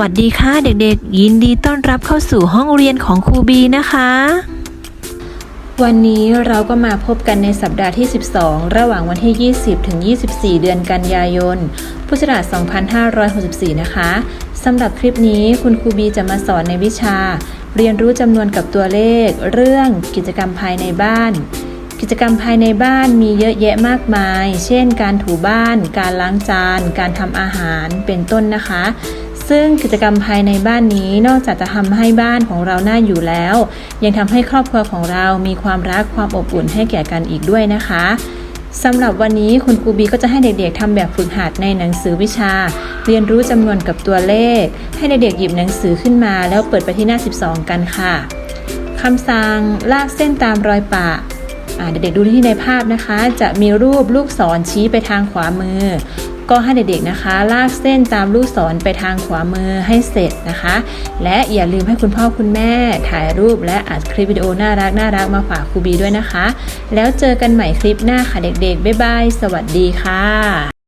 วัสดีค่ะเด็กๆ ยินดีต้อนรับเข้าสู่ห้องเรียนของครูบีนะคะ วันนี้เราก็มาพบกันในสัปดาห์ที่ 12 ระหว่างวันที่ 20 ถึง 24 เดือนกันยายน พุทธศักราช 2564 นะคะสำหรับคลิปนี้คุณครูบีจะมาสอนในวิชา เรียนรู้จำนวนกับตัวเลข เรื่องกิจกรรมภายในบ้าน กิจกรรมภายในบ้านมีเยอะแยะมากมาย เช่น การถูบ้าน การล้างจาน การทำอาหาร เป็นต้นนะคะ ซึ่งกิจกรรมภายในบ้านนี้นอกจากจะทำให้บ้านของเราน่าอยู่แล้ว ยังทำให้ครอบครัวของเรามีความรักความอบอุ่นให้แก่กันอีกด้วยนะคะสำหรับวันนี้คุณครูบีก็จะให้เด็กๆทำแบบฝึกหัดในหนังสือวิชา เรียนรู้จำนวนกับตัวเลข ให้เด็กๆหยิบหนังสือขึ้นมาแล้วเปิดไปที่หน้า 12 กันค่ะคำสั่งลากเส้นตามรอยปะเด็กๆดูที่ในภาพนะคะ จะมีรูปลูกศรชี้ไปทางขวามือ ก็ให้เด็กๆนะคะ ลากเส้นตามลูกศรไปทางขวามือให้เสร็จนะคะ และอย่าลืมให้คุณพ่อคุณแม่ถ่ายรูปและอัดคลิปวิดีโอน่ารักน่ารักมาฝากครูบีด้วยนะคะ แล้วเจอกันใหม่คลิปหน้าค่ะเด็กๆบ๊ายบายสวัสดีค่ะ